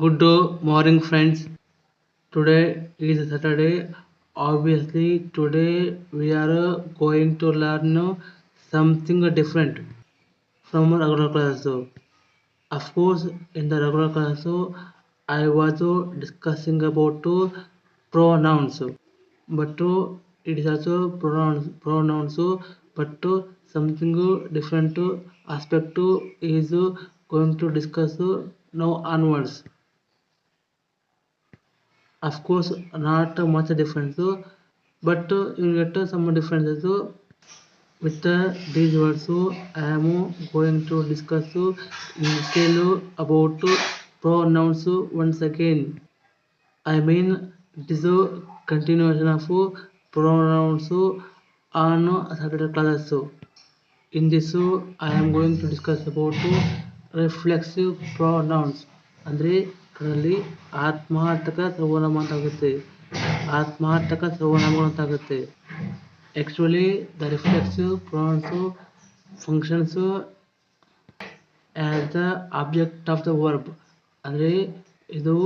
Good morning, friends. Today is Saturday. Obviously, today we are going to learn something different from regular class. Of course, in the regular class, I was discussing about pronouns, but it is also pronouns, pronouns, but something different aspect is going to discuss now onwards. Of course, not much difference, but you get some differences with these words. I am going to discuss in detail about pronouns once again. I mean, this continuation of pronouns on Saturday class In this, I am going to discuss about reflexive pronouns ಅಂದರೆ ಕನ್ನಡದಲ್ಲಿ ಆತ್ಮಾರ್ಥಕ ಸರ್ವನಾಮ ಅಂತಾಗುತ್ತೆ. ಆತ್ಮಾರ್ಥಕ ಸರ್ವನಾಮಗಳು ಅಂತಾಗುತ್ತೆ. Actually the reflexive pronouns functions as the object of the verb ಅಂದರೆ ಇದು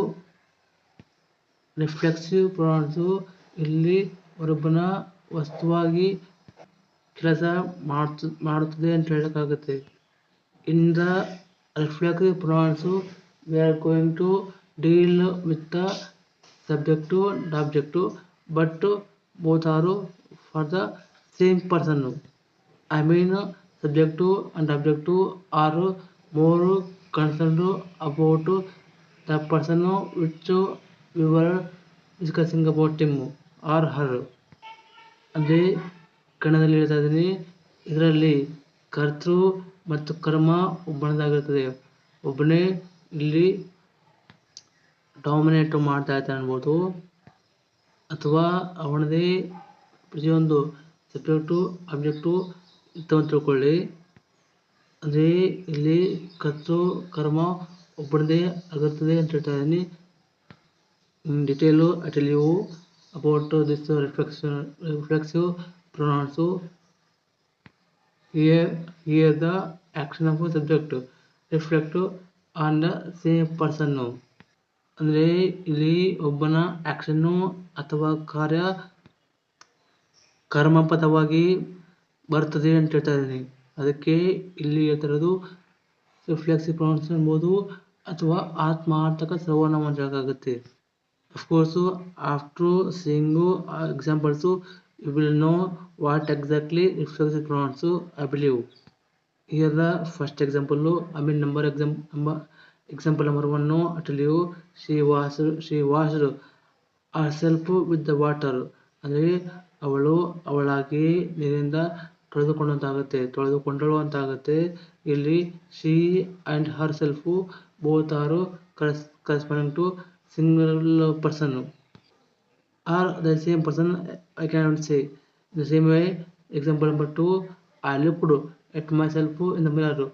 reflexive pronouns ಇಲ್ಲಿ ವರ್ಬನ ವಸ್ತುವಾಗಿ ಕೆಲಸ ಮಾಡ್ತು, ಮಾಡುತ್ತದೆ ಅಂತ ಹೇಳೋಕ್ಕಾಗುತ್ತೆ. In the reflexive pronouns we are going to deal with the subject and object but both are for the same person i mean subject to and object to are more concerned about the person which we were discussing about him or her ಅಂದರೆ ಕನ್ನಡದಲ್ಲಿ ಹೇಳ್ತಾ ಇದ್ದೀನಿ ಇದರಲ್ಲಿ ಕರ್ತೃ ಮತ್ತು ಕರ್ಮ ಒಬ್ಬನದಾಗಿರ್ತದೆ ಒಬ್ಬನೇ ಇಲ್ಲಿ ಡಾಮಿನೇಟ್ ಮಾಡ್ತಾ ಇದ್ದಾನೆ ಅನ್ಬೋದು. ಅಥವಾ ಅವನದೇ ಪ್ರತಿಯೊಂದು ಸಬ್ಜೆಕ್ಟು ಇತ್ತು ಅಂತ ತಿಳ್ಕೊಳ್ಳಿ. ಅಂದರೆ ಇಲ್ಲಿ ಕತ್ತು ಕರ್ಮ ಒಬ್ಬನದೇ ಆಗುತ್ತದೆ ಅಂತ ಹೇಳ್ತಾ ಇದ್ದೀನಿ. In detail I tell you about this reflexive reflexive pronouns here here the action of subject subject. Reflect the the person ಅಂದರೆ ಇಲ್ಲಿ ಒಬ್ಬನ ಆ್ಯಕ್ಷನ್ನು ಅಥವಾ ಕಾರ್ಯ ಕರ್ಮಪಥವಾಗಿ ಬರ್ತದೆ ಅಂತ ಹೇಳ್ತಾ ಇದ್ದೀನಿ. ಅದಕ್ಕೆ ಇಲ್ಲಿ ಹೇಳ್ತಿರೋದು ರಿಫ್ಲೆಕ್ಸಿವ್ ಪ್ರೊನೌನ್ಸ್ ಅನ್ಬೋದು ಅಥವಾ ಆತ್ಮಾರ್ಥಕ ಸರ್ವನಾಮ ಹೇಳೋಕ್ಕಾಗುತ್ತೆ of course after seeing examples you will know what exactly reflexive pronouns I believe. Here the first example, I mean number example number example number one. No, I tell you she was she washed herself with the water. ಅಂದರೆ ಅವಳು ಅವಳಾಗಿ ನೀರಿಂದ ತೊಳೆದುಕೊಂಡಂತಾಗುತ್ತೆ ತೊಳೆದುಕೊಂಡಳು ಅಂತಾಗುತ್ತೆ ಇಲ್ಲಿ she and herself both are ಕರೆಸ್ corresponding to single person or the same person I can say. The the same way, example number two, I at myself in the mirror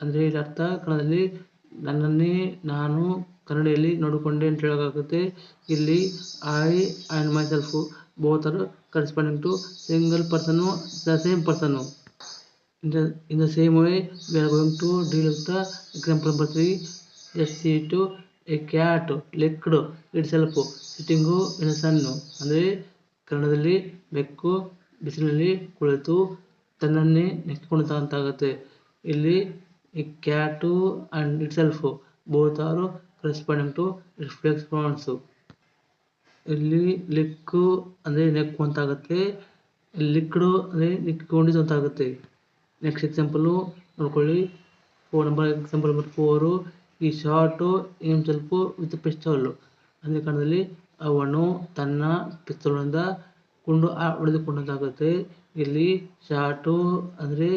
ಅಂದರೆ ಇಲ್ಲಿ ಅರ್ಥ ಕನ್ನಡದಲ್ಲಿ ನನ್ನನ್ನೇ ನಾನು ಕನ್ನಡಿಯಲ್ಲಿ ನೋಡಿಕೊಂಡೆ ಅಂತ ಹೇಳೋಕ್ಕಾಗುತ್ತೆ ಇಲ್ಲಿ I and myself both are corresponding to single person the same person in the in the same way we are going to deal with the example number three S C to a cat licked itself sitting in sun ಅಂದರೆ ಕನ್ನಡದಲ್ಲಿ ಬೆಕ್ಕು ಬಿಸಿಲಿನಲ್ಲಿ ಕುಳಿತು ತನ್ನನ್ನೇ ನೆಕ್ಕಿಕೊಂಡ ಅಂತಾಗುತ್ತೆ ಇಲ್ಲಿ cat and itself both are corresponding to reflex points ಇಲ್ಲಿ ಲಿಕ್ಕು ಅಂದರೆ ನೆಕ್ಕು ಅಂತಾಗುತ್ತೆ ಲಿಕ್ಡು ಅಂದರೆ ನಿಕ್ಕೊಂಡಿದ್ದು ಅಂತಾಗುತ್ತೆ ನೆಕ್ಸ್ಟ್ ಎಕ್ಸಾಂಪಲು ನೋಡ್ಕೊಳ್ಳಿ. Four number example number four ಈ ಶಾರ್ಟು ಏಮ್ ಸ್ವಲ್ಪ ವಿತ್ ಪಿಸ್ಟಲ್ಲು ಅಂದರೆ ಕಾರಣದಲ್ಲಿ ಅವನು ತನ್ನ ಪಿಸ್ತೂಲಿನಿಂದ ಗುಂಡು ಹೊಡೆದುಕೊಂಡಂತಾಗುತ್ತೆ. ಇಲ್ಲಿ ಶಾಟು ಅಂದರೆ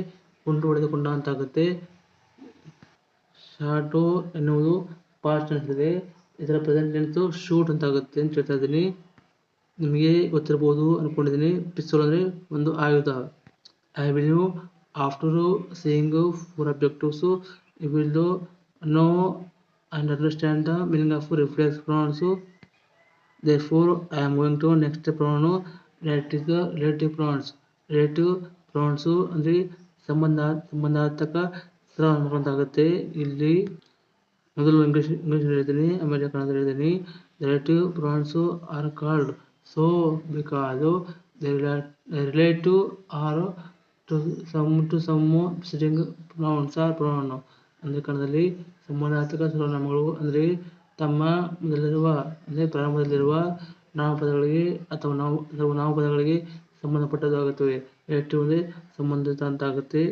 ಗುಂಡು ಹೊಡೆದುಕೊಂಡ ಅಂತಾಗುತ್ತೆ ಶಾಟು ಎನ್ನುವುದು ಪಾಸ್ಟ್ ಅನಿಸಿದೆ ಇದರ ಪ್ರೆಸೆಂಟ್ ಟೆನ್ಸ್ ಶೂಟ್ ಅಂತಾಗುತ್ತೆ ಅಂತ ಹೇಳ್ತಾ ಇದ್ದೀನಿ. ನಿಮಗೆ ಗೊತ್ತಿರಬಹುದು ಅಂದ್ಕೊಂಡಿದ್ದೀನಿ ಪಿಸ್ತೂಲ್ ಅಂದರೆ ಒಂದು ಆಯುಧ. I will you after seeing four objectives you will know and understand the meaning of reflex pronouns therefore I am going to next pronoun relative the relative pronouns ಅಂದ್ರೆ ಸಂಬಂಧ ಸಂಬಂಧಾರ್ಥಕ ಆಗುತ್ತೆ ಇಲ್ಲಿ ಮೊದಲು ಇಂಗ್ಲಿಷ್ ಇಂಗ್ಲಿಷ್ ಹೇಳ್ತೀನಿ, ಆಮೇಲೆ ಕನ್ನಡ ಹೇಳ್ತೀನಿ. Relative pronouns are called so because relative are to some to some sitting pronouns are pronoun ಅಂದರೆ ಕನ್ನಡದಲ್ಲಿ ಸಂಬಂಧಾರ್ಥಕ ಸರ್ವನಾಮಗಳು ಅಂದರೆ ತಮ್ಮ ಮೊದಲಿರುವ, ಅಂದರೆ ಪ್ರಾರಂಭದಲ್ಲಿರುವ ನಾಮಪದಗಳಿಗೆ ಅಥವಾ ನಾವು ಸರ್ವನಾಮಪದಗಳಿಗೆ ಸಂಬಂಧಪಟ್ಟದಾಗುತ್ತವೆ ರಿಲೇಟಿವ್ ಅಂದರೆ ಸಂಬಂಧಿತ ಅಂತ ಆಗುತ್ತೆ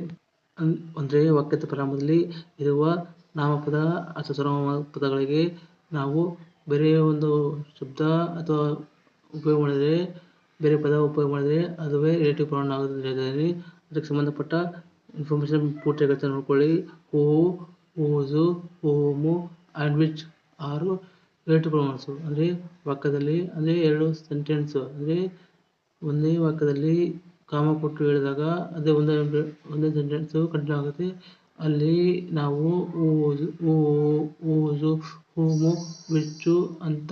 ಅನ್- ಅಂದರೆ ವಾಕ್ಯದ ಪ್ರಾರಂಭದಲ್ಲಿ ಇರುವ ನಾಮಪದ ಅಥವಾ ಸರ್ವನಾಮ ಪದಗಳಿಗೆ ನಾವು ಬೇರೆ ಒಂದು ಶಬ್ದ ಅಥವಾ ಉಪಯೋಗ ಮಾಡಿದರೆ, ಬೇರೆ ಪದ ಉಪಯೋಗ ಮಾಡಿದರೆ ಅದುವೇ ರಿಲೇಟಿವ್ ಪ್ರೊನೌನ್ ಆಗುತ್ತೆ ಅದಕ್ಕೆ ಸಂಬಂಧಪಟ್ಟ ಇನ್ಫಾರ್ಮೇಷನ್ ಪೂರ್ತಿಯಾಗುತ್ತೆ ನೋಡ್ಕೊಳ್ಳಿ. Who whose whom and which are relative pronouns ಅಂದರೆ ವಾಕ್ಯದಲ್ಲಿ ಅಂದರೆ ಎರಡು ಸೆಂಟೆನ್ಸು ಅಂದರೆ ಒಂದೇ ವಾಕ್ಯದಲ್ಲಿ ಕಾಮ ಕೊಟ್ಟು ಹೇಳಿದಾಗ ಅದೇ ಒಂದೇ ಒಂದೇ ಸೆಂಟೆನ್ಸ್ ಕಂಟಿನ್ಯೂ ಆಗುತ್ತೆ. ಅಲ್ಲಿ ನಾವು ಓಜು ಓಜು ಹೂಮು ವಿಚ್ಚು ಅಂತ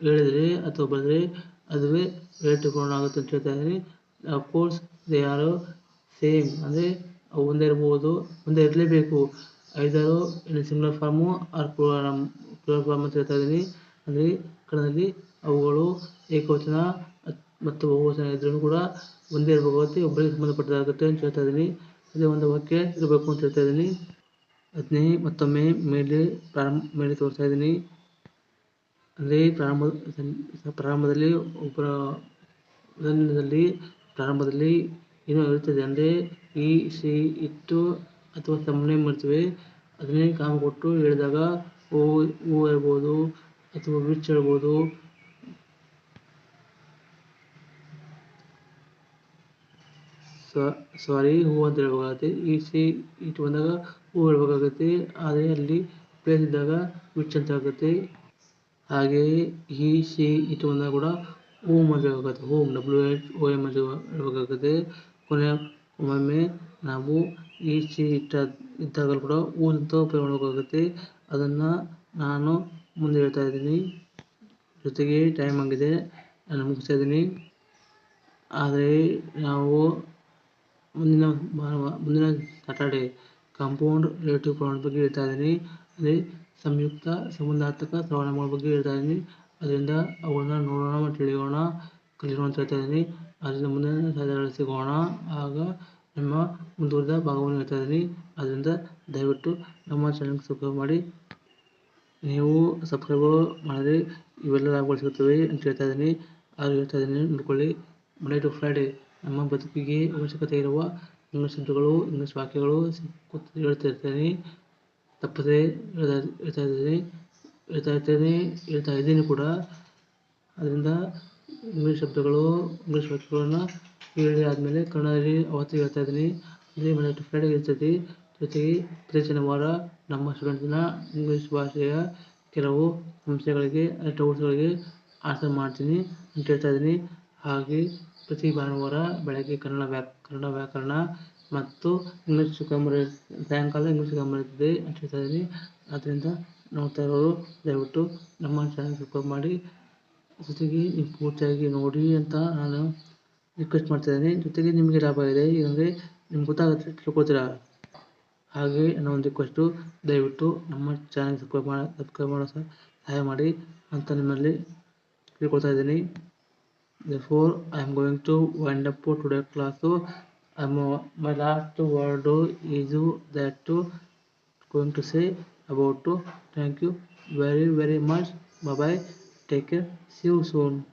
ಹೇಳಿದರೆ ಅಥವಾ ಬರೆದರೆ ಅದುವೇ ರಿಲೇಟಿವ್ ಅಂತ ಹೇಳ್ತಾ ಇದ್ದೀನಿ ಅಫ್ಕೋರ್ಸ್ ದೇ ಆರ್ ಸೇಮ್ ಅಂದರೆ ಒಂದೇ ಇರ್ಬೋದು, ಒಂದೇ ಇರಲೇಬೇಕು. ಐದಾರು in singular form or plural form ಅಂತ ಹೇಳ್ತಾ ಇದ್ದೀನಿ. ಅಂದರೆ ಕನ್ನಡದಲ್ಲಿ ಅವುಗಳು ಏಕವಚನ ಮತ್ತು ಬಹುವಚನ ಇದ್ರೂ ಕೂಡ ಒಂದೇ ಇರಬೇಕಾಗುತ್ತೆ ಒಬ್ಬರಿಗೆ ಸಂಬಂಧಪಟ್ಟದಾಗುತ್ತೆ ಅಂತ ಹೇಳ್ತಾ ಇದ್ದೀನಿ. ಅದೇ ಒಂದು ವಾಕ್ಯ ಇರಬೇಕು ಅಂತ ಹೇಳ್ತಾ ಇದ್ದೀನಿ. ಅದನ್ನೇ ಮತ್ತೊಮ್ಮೆ ಮೇಲೆ ಪ್ರಾರಂಭ, ಮೇಲೆ ತೋರಿಸ್ತಾ ಇದ್ದೀನಿ. ಅಂದರೆ ಪ್ರಾರಂಭ, ಪ್ರಾರಂಭದಲ್ಲಿ ಒಬ್ಬರ ಪ್ರಾರಂಭದಲ್ಲಿ ಏನೋ ಇರುತ್ತದೆ ಅಂದರೆ ಈ ಸಿ ಇಟ್ಟು ಅಥವಾ ಸಮ್ನೆ ಮಾಡ್ತೀವಿ ಅದನ್ನೇ ಕಾಮ ಕೊಟ್ಟು ಹೇಳಿದಾಗ ಹೂವು ಹೂವು ಇರ್ಬೋದು ಅಥವಾ ವಿಚ್ ಹೇಳ್ಬೋದು ಸಾರಿ, ಹೂ ಅಂತ ಹೇಳ್ಬೇಕಾಗತ್ತೆ ಈ ಸಿ ಇಟ್ಟು ಬಂದಾಗ ಹೂ ಹೇಳ್ಬೇಕಾಗತ್ತೆ. ಆದರೆ ಅಲ್ಲಿ ಪ್ಲೇಸ್ ಇದ್ದಾಗ ವಿಚ್ ಅಂತ ಆಗುತ್ತೆ ಹಾಗೆಯೇ ಈ ಸಿ ಇಟ್ಟು ಬಂದಾಗ ಕೂಡ ಓಮ್ ಅಂತ ಹೇಳ್ಬೇಕಾಗುತ್ತೆ ಡಬ್ಲ್ಯೂ ಎಚ್ ಓ ಎಂ ಅಂತ ಹೇಳ್ಬೇಕಾಗುತ್ತೆ ಕೊನೆ, ಒಮ್ಮೊಮ್ಮೆ ನಾವು ಈ ಸಿ ಇಟ್ಟ, ಇದ್ದಾಗಲೂ ಕೂಡ ಹೂ ಅಂತ ಉಪಯೋಗ ಮಾಡಬೇಕಾಗುತ್ತೆ. ಅದನ್ನು ನಾನು ಮುಂದೆ ಹೇಳ್ತಾ ಇದ್ದೀನಿ. ಜೊತೆಗೆ ಟೈಮ್ ಆಗಿದೆ. ನಾನು ಮುಗಿಸ್ತಾ ಇದ್ದೀನಿ. ಆದರೆ ನಾವು ಮುಂದಿನ ಮುಂದಿನ ಸಾಟರ್ಡೆ ಕಾಂಪೌಂಡ್ ರಿಲೇಟಿವ್ ಪ್ರೊನೌನ್ ಬಗ್ಗೆ ಹೇಳ್ತಾ ಇದ್ದೀನಿ. ಅಂದರೆ ಸಂಯುಕ್ತ ಸಂಬಂಧಾತ್ಮಕ ಸವರ್ಣಗಳ ಬಗ್ಗೆ ಹೇಳ್ತಾ ಇದ್ದೀನಿ. ಅದರಿಂದ ಅವುಗಳನ್ನ ನೋಡೋಣ ಮತ್ತು ತಿಳಿಯೋಣ, ಕಲಿಯೋಣ ಅಂತ ಹೇಳ್ತಾ ಇದ್ದೀನಿ. ಅದರಿಂದ ಮುಂದಿನ ಸಾಧನೆಗಳು ಸಿಗೋಣ. ಆಗ ನಿಮ್ಮ ಮುಂದುವರಿದ ಭಾಗವನ್ನು ಹೇಳ್ತಾ ಇದ್ದೀನಿ. ಅದರಿಂದ ದಯವಿಟ್ಟು ನಮ್ಮ ಚಾನಲ್ಗೆ ಸಬ್ಸ್ಕ್ರೈಬ್ ಮಾಡಿ. ನೀವು ಸಬ್ಸ್ಕ್ರೈಬ್ ಮಾಡಿದ್ರೆ ಇವೆಲ್ಲ ಲಾಭಗಳು ಸಿಗುತ್ತವೆ ಅಂತ ಹೇಳ್ತಾ ಇದ್ದೀನಿ. ಆಗ ಹೇಳ್ತಾ ಇದ್ದೀನಿ, ನೋಡ್ಕೊಳ್ಳಿ. ಮಂಡೇ ಟು ಫ್ರೈಡೇ ನಮ್ಮ ಬದುಕಿಗೆ ಅವಶ್ಯಕತೆ ಇರುವ ಇಂಗ್ಲೀಷ್ ಶಬ್ದಗಳು ಇಂಗ್ಲೀಷ್ ವಾಕ್ಯಗಳು ಹೇಳ್ತಿರ್ತೇನೆ ತಪ್ಪದೆ ಹೇಳ್ತಾ ಹೇಳ್ತಾ ಇದ್ದೀನಿ, ಹೇಳ್ತಾ ಇರ್ತೇನೆ, ಹೇಳ್ತಾ ಇದ್ದೀನಿ ಕೂಡ. ಅದರಿಂದ ಇಂಗ್ಲೀಷ್ ಶಬ್ದಗಳು ಇಂಗ್ಲೀಷ್ ವಾಕ್ಯಗಳನ್ನು ಹೇಳಿ ಆದಮೇಲೆ ಕನ್ನಡದಲ್ಲಿ ಅವತ್ತು ಹೇಳ್ತಾ ಇದ್ದೀನಿ. ಅಂದರೆ ಮನೆ ಫ್ರೈಡೇ ಇರ್ತೈತಿ ಜೊತೆಗೆ ಪ್ರತಿ ಶನಿವಾರ ನಮ್ಮ ಸ್ಟೂಡೆಂಟ್ಸ್ನ ಇಂಗ್ಲೀಷ್ ಭಾಷೆಯ ಕೆಲವು ಸಮಸ್ಯೆಗಳಿಗೆ ಡೌಟ್ಸ್ಗಳಿಗೆ ಆನ್ಸರ್ ಮಾಡ್ತೀನಿ ಅಂತ ಹೇಳ್ತಾ ಇದ್ದೀನಿ. ಹಾಗೆ ಪ್ರತಿ ಭಾನುವಾರ ಬೆಳಗ್ಗೆ ಕನ್ನಡ ವ್ಯಾಕ್ ಕನ್ನಡ ವ್ಯಾಕರಣ ಮತ್ತು ಇಂಗ್ಲೀಷ್ ಗ್ರಾಮರ್ ಸಾಯಂಕಾಲ ಇಂಗ್ಲೀಷ್ ಗ್ರಾಮರ್ ಇದೆ ಹೇಳ್ತಾ ಇದ್ದೀನಿ. ಆದ್ದರಿಂದ ನೋಡ್ತಾ ಇರೋರು ದಯವಿಟ್ಟು ನಮ್ಮ ಚಾನಲ್ ಸಬ್ಸ್ಕ್ರೈಬ್ ಮಾಡಿ. ಜೊತೆಗೆ ನೀವು ಪೂರ್ತಿಯಾಗಿ ನೋಡಿ ಅಂತ ನಾನು ರಿಕ್ವೆಸ್ಟ್ ಮಾಡ್ತಾ ಇದ್ದೀನಿ. ಜೊತೆಗೆ ನಿಮಗೆ ಲಾಭ ಇದೆ. ಏನಂದರೆ ನಿಮ್ಗೆ ಗೊತ್ತಾಗುತ್ತೆ ತಿಳ್ಕೊತೀರಾ ಹಾಗೆ ನನ್ನ ಒಂದು ರಿಕ್ವೆಸ್ಟು ದಯವಿಟ್ಟು ನಮ್ಮ ಚಾನಲ್ ಸಬ್ಸ್ಕ್ರೈಬ್ ಮಾಡಿ ಸಬ್ಸ್ಕ್ರೈಬ್ ಮಾಡೋ ಸಹಾಯ ಮಾಡಿ ಅಂತ ನಿಮ್ಮಲ್ಲಿ ಕೇಳ್ಕೊಳ್ತಾ ಇದ್ದೀನಿ. Therefore I am going to wind up for today's class. So I'm, uh, my last word is that to going to say about to thank you very very much. Bye bye take care. See you soon